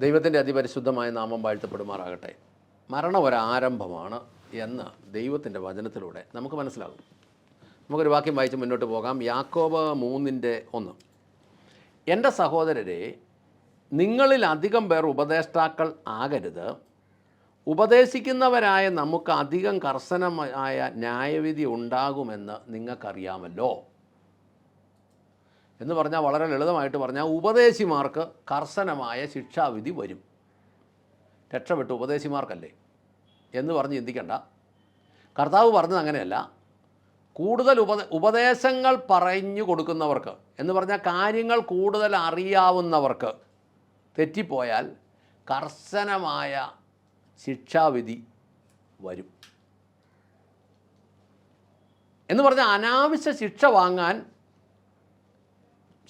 ദൈവത്തിന്റെ അതിപരിശുദ്ധമായ നാമം വാഴ്ത്തപ്പെടുമാറാകട്ടെ. മരണം ഒരാരംഭമാണ് എന്ന് ദൈവത്തിന്റെ വചനത്തിലൂടെ നമുക്ക് മനസ്സിലാകും. നമുക്കൊരു വാക്യം വായിച്ച് മുന്നോട്ട് പോകാം. യാക്കോബ് മൂന്നിന്റെ ഒന്ന്. എന്റെ സഹോദരരെ നിങ്ങളിൽ അധികം പേർ ഉപദേഷ്ടാക്കൾ ആകരുത്. ഉപദേശിക്കുന്നവരായ നമുക്ക് അധികം കർശനമായ ന്യായവിധി ഉണ്ടാകുമെന്ന് നിങ്ങൾക്കറിയാമല്ലോ. എന്ന് പറഞ്ഞാൽ വളരെ ലളിതമായിട്ട് പറഞ്ഞാൽ ഉപദേശിമാർക്ക് കർശനമായ ശിക്ഷാവിധി വരും. രക്ഷപ്പെട്ടു ഉപദേശിമാർക്കല്ലേ? എന്ന് പറഞ്ഞ് ചിന്തിക്കണ്ട. കർത്താവ് പറഞ്ഞത് അങ്ങനെയല്ല. കൂടുതൽ ഉപദ ഉപദേശങ്ങൾ പറഞ്ഞു കൊടുക്കുന്നവർക്ക് എന്ന് പറഞ്ഞാൽ കാര്യങ്ങൾ കൂടുതൽ അറിയാവുന്നവർക്ക് തെറ്റിപ്പോയാൽ കർശനമായ ശിക്ഷാവിധി വരും. എന്ന് പറഞ്ഞാൽ അനാവശ്യ ശിക്ഷ വാങ്ങാൻ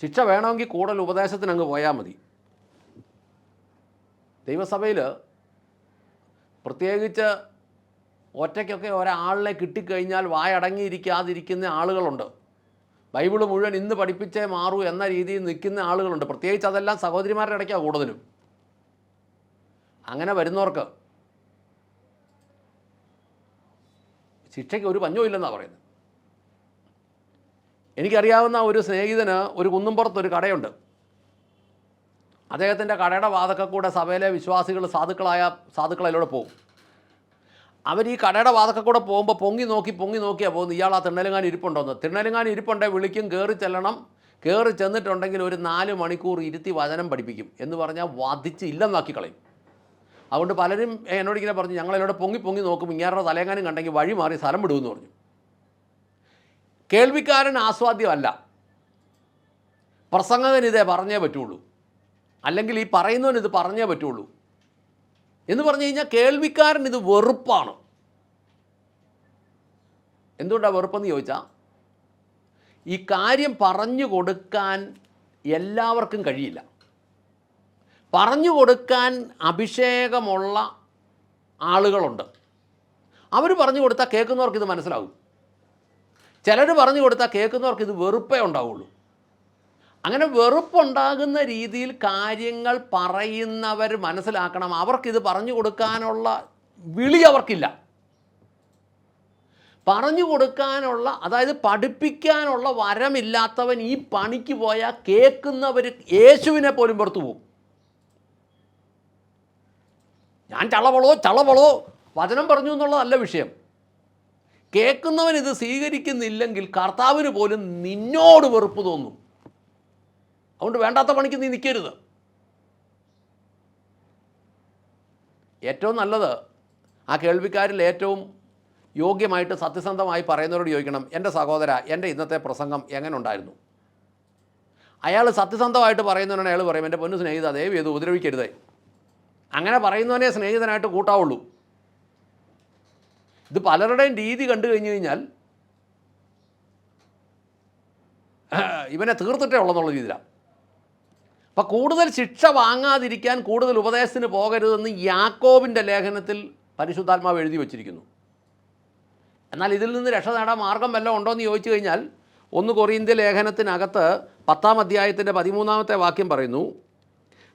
ശിക്ഷ വേണമെങ്കിൽ കൂടുതൽ ഉപദേശത്തിന് അങ്ങ് പോയാൽ മതി. ദൈവസഭയിൽ പ്രത്യേകിച്ച് ഒറ്റയ്ക്കൊക്കെ ഒരാളിനെ കിട്ടിക്കഴിഞ്ഞാൽ വായടങ്ങിയിരിക്കാതിരിക്കുന്ന ആളുകളുണ്ട്. ബൈബിൾ മുഴുവൻ ഇന്ന് പഠിപ്പിച്ചേ മാറൂ എന്ന രീതിയിൽ നിൽക്കുന്ന ആളുകളുണ്ട്. പ്രത്യേകിച്ച് അതെല്ലാം സഹോദരിമാരുടെ ഇടയ്ക്കാണ് കൂടുതലും. അങ്ങനെ വരുന്നവർക്ക് ശിക്ഷയ്ക്ക് ഒരു പഞ്ഞവും ഇല്ലെന്നാണ് പറയുന്നത്. എനിക്കറിയാവുന്ന ഒരു സ്നേഹിതന് ഒരു കുന്നുംപുറത്ത് ഒരു കടയുണ്ട്. അദ്ദേഹത്തിന്റെ കടയുടെ വാതൊക്കെ കൂടെ സഭയിലെ വിശ്വാസികൾ സാധുക്കളായ സാധുക്കളതിലൂടെ പോകും. അവർ ഈ കടയുടെ വാതൊക്കെ കൂടെ പോകുമ്പോൾ പൊങ്ങി നോക്കി പൊങ്ങി നോക്കിയാൽ പോകുന്നത്. ഇയാൾ ആ തിണ്ണലുങ്ങാൻ ഇരിപ്പുണ്ടോന്ന് തിണ്ണലുങ്ങാൻ ഇരിപ്പുണ്ടേ വിളിക്കും കയറി ചെല്ലണം. കയറി ചെന്നിട്ടുണ്ടെങ്കിൽ ഒരു നാല് മണിക്കൂർ ഇരുത്തി വചനം പഠിപ്പിക്കും എന്ന് പറഞ്ഞാൽ വധിച്ച് ഇല്ലെന്നാക്കി കളയും. അതുകൊണ്ട് പലരും എന്നോട് ഇങ്ങനെ പറഞ്ഞു ഞങ്ങളിവിടെ പൊങ്ങി പൊങ്ങി നോക്കും. ഇങ്ങേരുടെ തലേങ്ങാനും കണ്ടെങ്കിൽ വഴി മാറി സ്ഥലം വിടുമെന്ന് പറഞ്ഞു. കേൾവിക്കാരൻ ആസ്വാദ്യമല്ല. പ്രസംഗകൻ ഇതേ പറഞ്ഞേ പറ്റുള്ളൂ. അല്ലെങ്കിൽ ഈ പറയുന്നവൻ ഇത് പറഞ്ഞേ പറ്റുള്ളൂ. എന്ന് പറഞ്ഞു കഴിഞ്ഞാൽ കേൾവിക്കാരൻ ഇത് വെറുപ്പാണ്. എന്തുകൊണ്ടാണ് വെറുപ്പെന്ന് ചോദിച്ചാൽ ഈ കാര്യം പറഞ്ഞു കൊടുക്കാൻ എല്ലാവർക്കും കഴിയില്ല. പറഞ്ഞു കൊടുക്കാൻ അഭിഷേകമുള്ള ആളുകളുണ്ട്. അവർ പറഞ്ഞു കൊടുത്താൽ കേൾക്കുന്നവർക്ക് ഇത് മനസ്സിലാവും. ചിലർ പറഞ്ഞു കൊടുത്താൽ കേൾക്കുന്നവർക്ക് ഇത് വെറുപ്പേ ഉണ്ടാവുള്ളൂ. അങ്ങനെ വെറുപ്പുണ്ടാകുന്ന രീതിയിൽ കാര്യങ്ങൾ പറയുന്നവർ മനസ്സിലാക്കണം. അവർക്കിത് പറഞ്ഞു കൊടുക്കാനുള്ള വിളി അവർക്കില്ല. പറഞ്ഞു കൊടുക്കാനുള്ള അതായത് പഠിപ്പിക്കാനുള്ള വരമില്ലാത്തവൻ ഈ പണിക്ക് പോയാൽ കേൾക്കുന്നവർ യേശുവിനെ പോലും പുറത്തു പോകും ഞാൻ ചളവളോ ചളവളോ വചനം പറഞ്ഞു എന്നുള്ളതല്ല വിഷയം. കേൾക്കുന്നവൻ ഇത് സ്വീകരിക്കുന്നില്ലെങ്കിൽ കർത്താവിന് പോലും നിന്നോട് വെറുപ്പ് തോന്നും. അതുകൊണ്ട് വേണ്ടാത്ത പണിക്ക് നീ നിൽക്കരുത് ഏറ്റവും നല്ലത് ആ കേൾവിക്കാരിൽ ഏറ്റവും യോഗ്യമായിട്ട് സത്യസന്ധമായി പറയുന്നവരോട് ചോദിക്കണം എന്റെ സഹോദര എന്റെ ഇന്നത്തെ പ്രസംഗം എങ്ങനെ ഉണ്ടായിരുന്നു അയാൾ സത്യസന്ധമായിട്ട് പറയുന്നവനാണ് അയാൾ പറയും എന്റെ പൊന്നു സ്നേഹിത ദയവ് ചെയ്ത് ഉപദ്രവിക്കരുതേ. അങ്ങനെ പറയുന്നവനെ സ്നേഹിതനായിട്ട് കൂട്ടാവുള്ളൂ. ഇത് പലരുടെയും രീതി കണ്ടു കഴിഞ്ഞു കഴിഞ്ഞാൽ ഇവനെ തീർത്തിട്ടേ ഉള്ളെന്നുള്ള രീതിയിലാണ്. അപ്പം കൂടുതൽ ശിക്ഷ വാങ്ങാതിരിക്കാൻ കൂടുതൽ ഉപദേശത്തിന് പോകരുതെന്ന് യാക്കോബിന്റെ ലേഖനത്തിൽ പരിശുദ്ധാത്മാവ് എഴുതി വച്ചിരിക്കുന്നു. എന്നാൽ ഇതിൽ നിന്ന് രക്ഷ നേടാൻ മാർഗം വല്ലതും ഉണ്ടോ എന്ന് ചോദിച്ചു കഴിഞ്ഞാൽ ഒന്ന് കൊറിയന്ത്യ ലേഖനത്തിനകത്ത് പത്താം അധ്യായത്തിന്റെ പതിമൂന്നാമത്തെ വാക്യം പറയുന്നു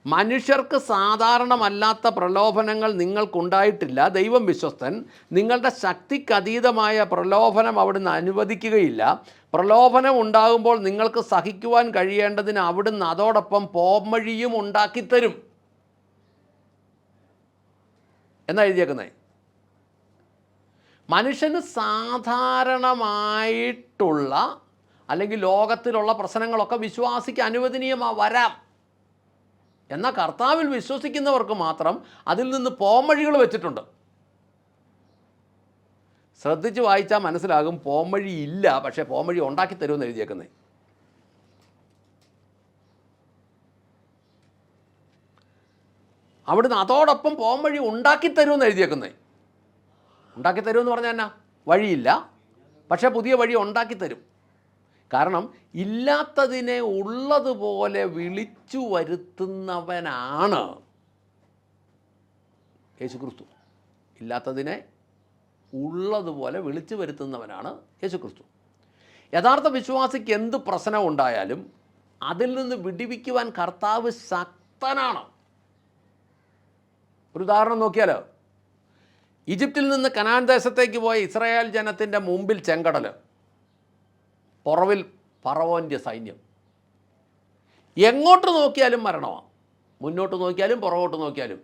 മനുഷ്യർക്ക് സാധാരണമല്ലാത്ത പ്രലോഭനങ്ങൾ നിങ്ങൾക്കുണ്ടായിട്ടില്ല. ദൈവം വിശ്വസ്തൻ നിങ്ങളുടെ ശക്തിക്കതീതമായ പ്രലോഭനം അവിടുന്ന് അനുവദിക്കുകയില്ല. പ്രലോഭനം ഉണ്ടാകുമ്പോൾ നിങ്ങൾക്ക് സഹിക്കുവാൻ കഴിയേണ്ടതിന് അവിടുന്ന് അതോടൊപ്പം പോംവഴിയും ഉണ്ടാക്കിത്തരും. എന്നാ എഴുതിയേക്കുന്നത് മനുഷ്യന് സാധാരണമായിട്ടുള്ള അല്ലെങ്കിൽ ലോകത്തിലുള്ള പ്രശ്നങ്ങളൊക്കെ വിശ്വാസിക്ക് അനുവദനീയമാ വരാം. എന്നാൽ കർത്താവിൽ വിശ്വസിക്കുന്നവർക്ക് മാത്രം അതിൽ നിന്ന് പോംവഴികൾ വെച്ചിട്ടുണ്ട്. ശ്രദ്ധിച്ച് വായിച്ചാൽ മനസ്സിലാകും പോംവഴി ഇല്ല പക്ഷേ പോംവഴി ഉണ്ടാക്കി തരുമെന്ന് എഴുതിയേക്കുന്നത് അവിടുന്ന് അതോടൊപ്പം പോംവഴി ഉണ്ടാക്കി തരുമെന്ന് എഴുതിയേക്കുന്നത് ഉണ്ടാക്കി തരുമെന്ന് പറഞ്ഞാൽ എന്നാ? വഴിയില്ല. പക്ഷേ പുതിയ വഴി ഉണ്ടാക്കി തരും. കാരണം ഇല്ലാത്തതിനെ ഉള്ളതുപോലെ വിളിച്ചു വരുത്തുന്നവനാണ് യേശുക്രിസ്തു. ഇല്ലാത്തതിനെ ഉള്ളതുപോലെ വിളിച്ചു വരുത്തുന്നവനാണ് യേശുക്രിസ്തു. യഥാർത്ഥ വിശ്വാസിക്ക് എന്ത് പ്രശ്നം ഉണ്ടായാലും അതിൽ നിന്ന് വിടിവിക്കുവാൻ കർത്താവ് ശക്തനാണ്. ഒരു ഉദാഹരണം നോക്കിയാൽ ഈജിപ്തിൽ നിന്ന് കനാൻ ദേശത്തേക്ക് പോയ ഇസ്രായേൽ ജനത്തിന്റെ മുമ്പിൽ ചെങ്കടൽ പുറവിൽ പറവോന്റെ സൈന്യം. എങ്ങോട്ട് നോക്കിയാലും മരണമാണ് മുന്നോട്ട് നോക്കിയാലും പുറകോട്ട് നോക്കിയാലും.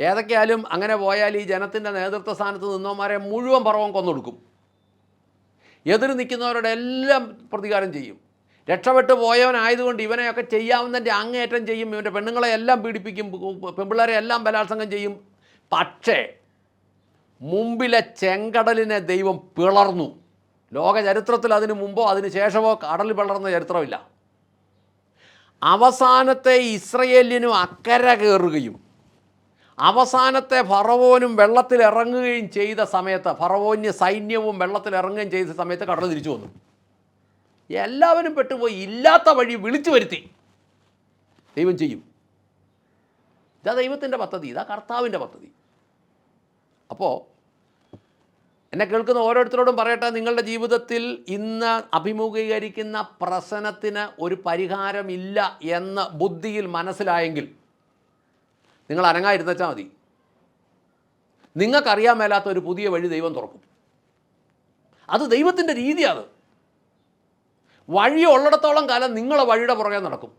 ഏതൊക്കെയാലും അങ്ങനെ പോയാൽ ഈ ജനത്തിന്റെ നേതൃത്വ സ്ഥാനത്ത് നിന്നവന്മാരെ മുഴുവൻ പറവം കൊന്നൊടുക്കും. എതിർ നിൽക്കുന്നവരുടെ എല്ലാം പ്രതികാരം ചെയ്യും. രക്ഷപ്പെട്ട് പോയവനായതുകൊണ്ട് ഇവനെയൊക്കെ ചെയ്യാവുന്നതിന്റെ അങ്ങേയറ്റം ചെയ്യും. ഇവന്റെ പെണ്ണുങ്ങളെ എല്ലാം പീഡിപ്പിക്കും. പെൺപിള്ളേരെ എല്ലാം ബലാത്സംഗം ചെയ്യും. പക്ഷേ മുമ്പിലെ ചെങ്കടലിനെ ദൈവം പിളർന്നു. ലോക ചരിത്രത്തിൽ അതിനു മുമ്പോ അതിന് ശേഷമോ കടൽ പിളർന്ന ചരിത്രമില്ല. അവസാനത്തെ ഇസ്രയേലിനും അക്കര കയറുകയും അവസാനത്തെ ഫറവോനും വെള്ളത്തിൽ ഇറങ്ങുകയും ചെയ്ത സമയത്ത് ഫറവോന്യ സൈന്യവും വെള്ളത്തിൽ ഇറങ്ങുകയും ചെയ്ത സമയത്ത് കടൽ തിരിച്ചു വന്നു. എല്ലാവരും പെട്ടുപോയി ഇല്ലാത്ത വഴി വിളിച്ചു വരുത്തി. ദൈവം ചെയ്യും. ഇതാ ദൈവത്തിന്റെ പദ്ധതി ഇതാ കർത്താവിന്റെ പദ്ധതി. അപ്പോൾ എന്നെ കേൾക്കുന്ന ഓരോരുത്തരോടും പറയട്ടെ നിങ്ങളുടെ ജീവിതത്തിൽ ഇന്ന് അഭിമുഖീകരിക്കുന്ന പ്രശ്നത്തിന് ഒരു പരിഹാരമില്ല എന്ന് ബുദ്ധിയിൽ മനസ്സിലായെങ്കിൽ നിങ്ങൾ അനങ്ങായിരുന്നച്ചാൽ മതി. നിങ്ങൾക്കറിയാൻ മേലാത്ത ഒരു പുതിയ വഴി ദൈവം തുറക്കും. അത് ദൈവത്തിന്റെ രീതിയാണ് വഴി ഉള്ളിടത്തോളം കാലം നിങ്ങളെ വഴിയുടെ പുറകെ നടക്കും.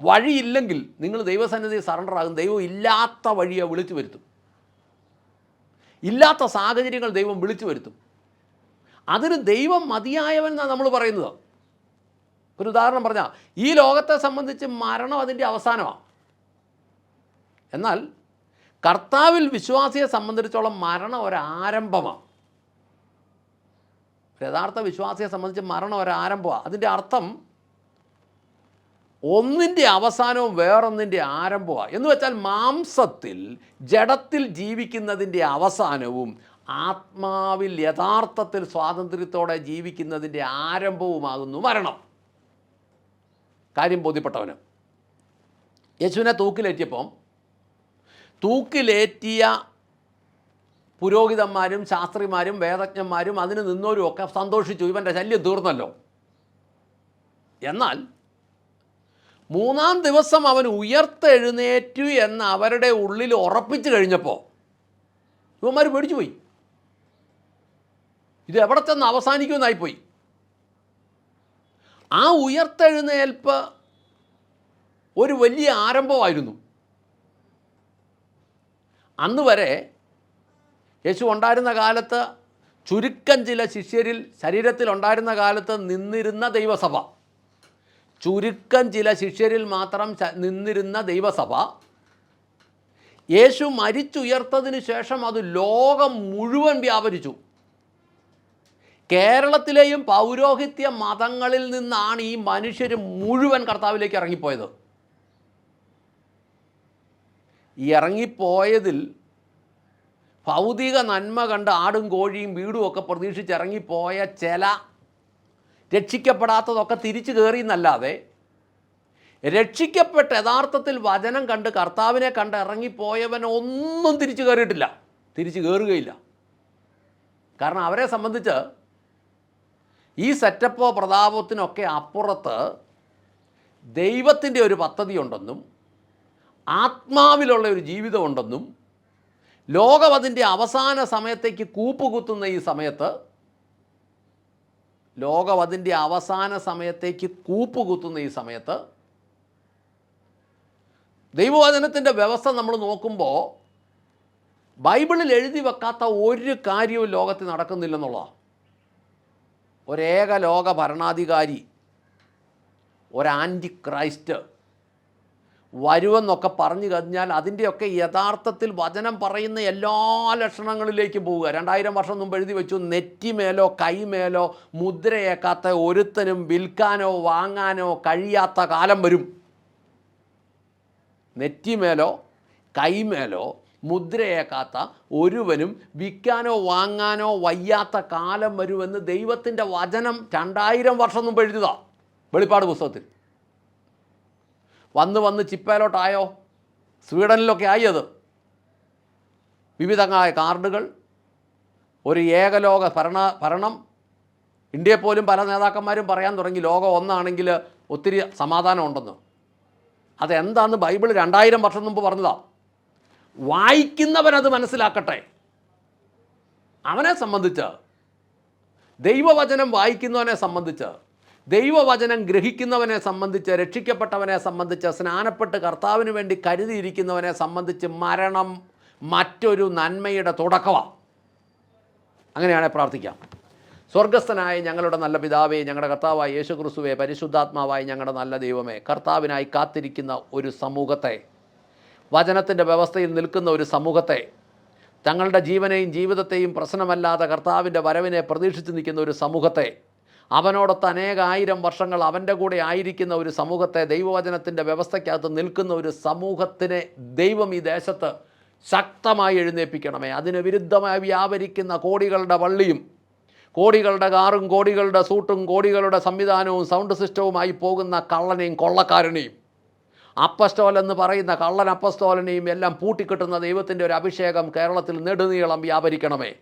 വഴിയില്ലെങ്കിൽ നിങ്ങൾ ദൈവസന്നിധി സറണ്ടർ ആകും. ദൈവം ഇല്ലാത്ത വഴിയെ വിളിച്ചു വരുത്തും. ഇല്ലാത്ത സാഹചര്യങ്ങൾ ദൈവം വിളിച്ചു വരുത്തും. അതിന് ദൈവം മതിയായവൻ എന്നാണ് നമ്മൾ പറയുന്നത്. ഒരു ഉദാഹരണം പറഞ്ഞാൽ ഈ ലോകത്തെ സംബന്ധിച്ച് മരണം അതിന്റെ അവസാനമാണ് എന്നാൽ കർത്താവിൽ വിശ്വാസിയെ സംബന്ധിച്ചോളം മരണം ഒരാരംഭമാണ് ഒരു യഥാർത്ഥ വിശ്വാസിയെ സംബന്ധിച്ച് മരണം ഒരാരംഭമാണ് അതിന്റെ അർത്ഥം ഒന്നിന്റെ അവസാനവും വേറൊന്നിന്റെ ആരംഭമാണ് എന്ന് വെച്ചാൽ മാംസത്തിൽ ജഡത്തിൽ ജീവിക്കുന്നതിന്റെ അവസാനവും ആത്മാവിൽ യഥാർത്ഥത്തിൽ സ്വാതന്ത്ര്യത്തോടെ ജീവിക്കുന്നതിന്റെ ആരംഭവുമാകുന്നു മരണം. കാര്യം ബോധ്യപ്പെട്ടവന്. യേശുവിനെ തൂക്കിലേറ്റിയപ്പം തൂക്കിലേറ്റിയ പുരോഹിതന്മാരും ശാസ്ത്രിമാരും വേദജ്ഞന്മാരും അതിന് നിന്നവരും ഒക്കെ സന്തോഷിച്ചു. ഇവന്റെ ശല്യം തീർന്നല്ലോ. എന്നാൽ മൂന്നാം ദിവസം അവൻ ഉയർത്തെഴുന്നേറ്റു എന്ന് അവരുടെ ഉള്ളിൽ ഉറപ്പിച്ചു കഴിഞ്ഞപ്പോൾ ഇവന്മാർ പേടിച്ചു പോയി ഇത് എവിടെ ചെന്ന് അവസാനിക്കുമെന്നായിപ്പോയി. ആ ഉയർത്തെഴുന്നേൽപ്പ് ഒരു വലിയ ആരംഭമായിരുന്നു. അന്ന് വരെ യേശു ഉണ്ടായിരുന്ന കാലത്ത് ചുരുക്കം ചില ശിഷ്യരിൽ ശരീരത്തിൽ ഉണ്ടായിരുന്ന കാലത്ത് നിന്നിരുന്ന ദൈവസഭ. ചുരുക്കം ചില ശിഷ്യരിൽ മാത്രം നിന്നിരുന്ന ദൈവസഭ. യേശു മരിച്ചുയർത്തതിന് ശേഷം അത് ലോകം മുഴുവൻ വ്യാപരിച്ചു. കേരളത്തിലെയും പൗരോഹിത്യ മതങ്ങളിൽ നിന്നാണ് ഈ മനുഷ്യർ മുഴുവൻ കർത്താവിലേക്ക് ഇറങ്ങിപ്പോയത്. ഈ ഇറങ്ങിപ്പോയതിൽ ഭൗതിക നന്മ കണ്ട് ആടും കോഴിയും വീടും ഒക്കെ പ്രതീക്ഷിച്ച് ഇറങ്ങിപ്പോയ ചില രക്ഷിക്കപ്പെടാത്തതൊക്കെ തിരിച്ചു കയറി എന്നല്ലാതെ രക്ഷിക്കപ്പെട്ട യഥാർത്ഥത്തിൽ വചനം കണ്ട് കർത്താവിനെ കണ്ട് ഇറങ്ങിപ്പോയവൻ ഒന്നും തിരിച്ചു കയറിയിട്ടില്ല തിരിച്ചു കയറുകയില്ല കാരണം അവരെ സംബന്ധിച്ച് ഈ സെറ്റപ്പോ പ്രതാപത്തിനൊക്കെ അപ്പുറത്ത് ദൈവത്തിന്റെ ഒരു പദ്ധതി ഉണ്ടെന്നും ആത്മാവിലുള്ള ഒരു ജീവിതമുണ്ടെന്നും ലോകം അതിന്റെ അവസാന സമയത്തേക്ക് കൂപ്പുകുത്തുന്ന ഈ സമയത്ത് ലോകം അതിന്റെ അവസാന സമയത്തേക്ക് കൂപ്പുകുത്തുന്ന ഈ സമയത്ത് ദൈവവചനത്തിന്റെ വ്യവസ്ഥ നമ്മൾ നോക്കുമ്പോൾ ബൈബിളിൽ എഴുതി വെക്കാത്ത ഒരു കാര്യവും ലോകത്തിൽ നടക്കുന്നില്ലെന്നുള്ളതാണ് ഒരേക ലോക ഭരണാധികാരി ഒരാന്റി ക്രൈസ്റ്റ് വരുമെന്നൊക്കെ പറഞ്ഞു കഴിഞ്ഞാൽ അതിന്റെയൊക്കെ യഥാർത്ഥത്തിൽ വചനം പറയുന്ന എല്ലാ ലക്ഷണങ്ങളിലേക്കും പോവുക. രണ്ടായിരം വർഷം മുമ്പ് എഴുതി വെച്ചു നെറ്റിമേലോ കൈമേലോ മുദ്രയേക്കാത്ത ഒരുത്തനും വിൽക്കാനോ വാങ്ങാനോ കഴിയാത്ത കാലം വരും. നെറ്റിമേലോ കൈമേലോ മുദ്രയേക്കാത്ത ഒരുവനും വിൽക്കാനോ വാങ്ങാനോ വയ്യാത്ത കാലം വരുമെന്ന് ദൈവത്തിന്റെ വചനം രണ്ടായിരം വർഷം മുമ്പ് എഴുതുക. വെളിപ്പാട് പുസ്തകത്തിൽ. വന്ന് വന്ന് ചിപ്പയിലോട്ടായോ സ്വീഡനിലൊക്കെ ആയി അത്. വിവിധങ്ങളായ കാർഡുകൾ ഒരു ഏകലോക ഭരണ ഭരണം. ഇന്ത്യയെ പോലും പല നേതാക്കന്മാരും പറയാൻ തുടങ്ങി ലോകം ഒന്നാണെങ്കിൽ ഒത്തിരി സമാധാനം ഉണ്ടെന്ന്. അതെന്താന്ന് ബൈബിൾ രണ്ടായിരം വർഷം മുമ്പ് പറഞ്ഞതാ. വായിക്കുന്നവനത് മനസ്സിലാക്കട്ടെ. അവനെ സംബന്ധിച്ച് ദൈവവചനം വായിക്കുന്നവനെ സംബന്ധിച്ച് ദൈവവചനം ഗ്രഹിക്കുന്നവനെ സംബന്ധിച്ച് രക്ഷിക്കപ്പെട്ടവനെ സംബന്ധിച്ച് സ്നാനപ്പെട്ട് കർത്താവിന് വേണ്ടി കരുതിയിരിക്കുന്നവനെ സംബന്ധിച്ച് മരണം മറ്റൊരു നന്മയുടെ തുടക്കമാണ് അങ്ങനെയാണെ പ്രാർത്ഥിക്കാം. സ്വർഗസ്ഥനായ ഞങ്ങളുടെ നല്ല പിതാവേ ഞങ്ങളുടെ കർത്താവായ യേശു ക്രിസ്തുവെ പരിശുദ്ധാത്മാവായ ഞങ്ങളുടെ നല്ല ദൈവമേ കർത്താവിനായി കാത്തിരിക്കുന്ന ഒരു സമൂഹത്തെ വചനത്തിന്റെ വ്യവസ്ഥയിൽ നിൽക്കുന്ന ഒരു സമൂഹത്തെ തങ്ങളുടെ ജീവനെയും ജീവിതത്തെയും പ്രശ്നമല്ലാതെ കർത്താവിന്റെ വരവിനെ പ്രതീക്ഷിച്ച് നിൽക്കുന്ന ഒരു സമൂഹത്തെ അവനോടൊത്ത് അനേകായിരം വർഷങ്ങൾ അവന്റെ കൂടെ ആയിരിക്കുന്ന ഒരു സമൂഹത്തെ ദൈവവചനത്തിന്റെ വ്യവസ്ഥയ്ക്കകത്ത് നിൽക്കുന്ന ഒരു സമൂഹത്തിനെ ദൈവം ഈ ദേശത്ത് ശക്തമായി എഴുന്നേൽപ്പിക്കണമേ. അതിന് വിരുദ്ധമായി വ്യാപരിക്കുന്ന കോടികളുടെ വള്ളിയും കോടികളുടെ കാറും കോടികളുടെ സൂട്ടും കോടികളുടെ സംവിധാനവും സൗണ്ട് സിസ്റ്റവുമായി പോകുന്ന കള്ളനെയും കൊള്ളക്കാരനെയും അപ്പസ്റ്റോലെന്ന് പറയുന്ന കള്ളൻ അപ്പസ്റ്റോലനെയും എല്ലാം പൂട്ടിക്കിട്ടുന്ന ദൈവത്തിന്റെ ഒരു അഭിഷേകം കേരളത്തിൽ നെടുനീളം വ്യാപരിക്കണമേ.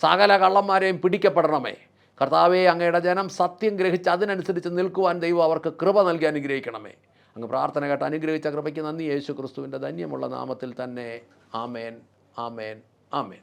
സകല കള്ളന്മാരെയും പിടിക്കപ്പെടണമേ. കർത്താവെ അങ്ങയുടെ ജനം സത്യം ഗ്രഹിച്ച് അതിനനുസരിച്ച് നിൽക്കുവാൻ ദൈവം അവർക്ക് കൃപ നൽകി അനുഗ്രഹിക്കണമേ. അങ്ങ് പ്രാർത്ഥന കേട്ട് അനുഗ്രഹിച്ച കൃപയ്ക്ക് നന്ദി. യേശു ക്രിസ്തുവിന്റെ ധന്യമുള്ള നാമത്തിൽ തന്നെ ആമേൻ ആമേൻ ആമേൻ.